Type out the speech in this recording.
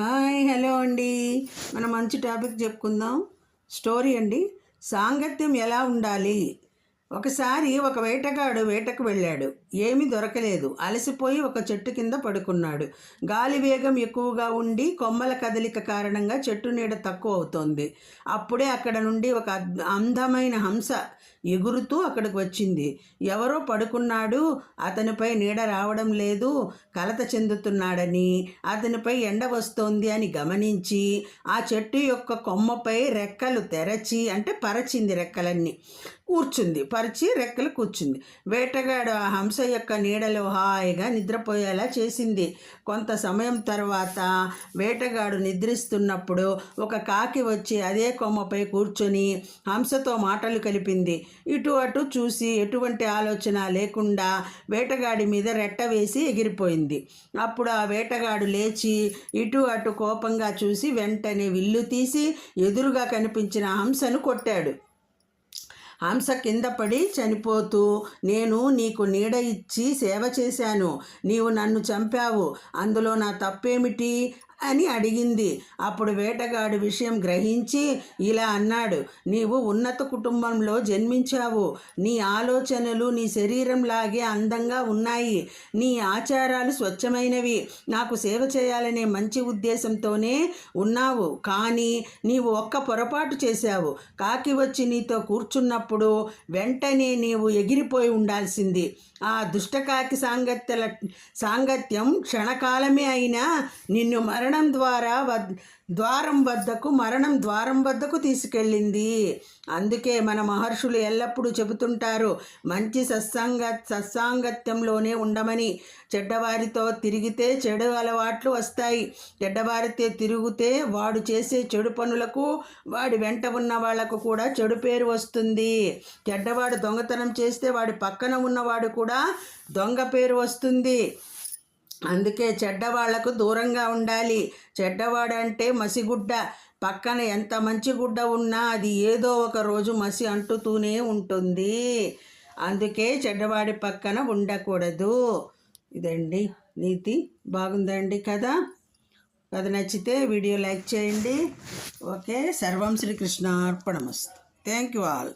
Hi hello అండి. మనం మంచి టాపిక్ చెప్పుకుందాం. స్టోరీ అండి. సాంగత్యం ఎలా ఉండాలి? ఒకసారి ఒక వేటగాడు వేటకు వెళ్ళాడు. ఏమీ దొరకలేదు. అలసిపోయి ఒక చెట్టు కింద పడుకున్నాడు. గాలి వేగం ఎక్కువగా ఉండి కొమ్మల కదలిక కారణంగా చెట్టు నీడ తక్కువ అవుతోంది. అప్పుడే అక్కడ నుండి ఒక అద్- అందమైన హంస ఎగురుతూ అక్కడికి వచ్చింది. ఎవరో పడుకున్నాడు. అతనిపై నీడ రావడం లేదు. కలత చెందుతున్నాడని అతనిపై ఎండ వస్తోంది అని గమనించి ఆ చెట్టు యొక్క కొమ్మపై రెక్కలు తెరచి అంటే పరచింది రెక్కలన్నీ. కూర్చుంది పరిచి రెక్కలు కూర్చుంది. వేటగాడు ఆ హంస యొక్క నీడలో హాయిగా నిద్రపోయేలా చేసింది. కొంత సమయం తర్వాత వేటగాడు నిద్రిస్తున్నప్పుడు ఒక కాకి వచ్చి అదే కొమ్మపై కూర్చొని హంసతో మాటలు కలిపింది. ఇటు అటు చూసి ఎటువంటి ఆలోచన లేకుండా వేటగాడి మీద రెట్ట వేసి ఎగిరిపోయింది. అప్పుడు ఆ వేటగాడు లేచి ఇటు అటు కోపంగా చూసి వెంటనే విల్లు తీసి ఎదురుగా కనిపించిన హంసను కొట్టాడు. హంస కింద పడి చనిపోతూ నేను నీకు నీడ ఇచ్చి సేవ చేశాను. నీవు నన్ను చంపావు. అందులో నా తప్పేమిటి? అని అడిగింది. అప్పుడు వేటగాడు విషయం గ్రహించి ఇలా అన్నాడు నీవు ఉన్నత కుటుంబంలో జన్మించావు. నీ ఆలోచనలు నీ శరీరం లాగే అందంగా ఉన్నాయి. నీ ఆచారాలు స్వచ్ఛమైనవి. నాకు సేవ చేయాలనే మంచి ఉద్దేశంతోనే ఉన్నావు. కానీ నీవు ఒక్క పొరపాటు చేశావు. కాకి వచ్చి నీతో కూర్చున్నప్పుడు వెంటనే నీవు ఎగిరిపోయి ఉండాల్సింది. ఆ దుష్టకాకి సాంగత్యల సాంగత్యం క్షణకాలమే అయినా నిన్ను మరణ మరణం ద్వారా వద్ ద్వారం వద్దకు మరణం ద్వారం వద్దకు తీసుకెళ్ళింది. అందుకే మన మహర్షులు ఎల్లప్పుడూ చెబుతుంటారు మంచి సత్సంగ సత్సాంగత్యంలోనే ఉండమని. చెడ్డవారితో తిరిగితే చెడు అలవాట్లు వస్తాయి. చెడ్డవారితో తిరిగితే వాడు చేసే చెడు పనులకు వాడి వెంట ఉన్న వాళ్ళకు కూడా చెడు పేరు వస్తుంది. చెడ్డవాడు దొంగతనం చేస్తే వాడి పక్కన ఉన్నవాడు కూడా దొంగ పేరు వస్తుంది. అందుకే చెడ్డవాళ్ళకు దూరంగా ఉండాలి. చెడ్డవాడంటే మసిగుడ్డ. పక్కన ఎంత మంచి గుడ్డ ఉన్నా అది ఏదో ఒక రోజు మసి అంటుతూనే ఉంటుంది. అందుకే చెడ్డవాడి పక్కన ఉండకూడదు. ఇదండి నీతి. బాగుందండి కదా కథ? నచ్చితే వీడియో లైక్ చేయండి. ఓకే. సర్వం శ్రీకృష్ణ అర్పణమస్తు థ్యాంక్ యూ ఆల్.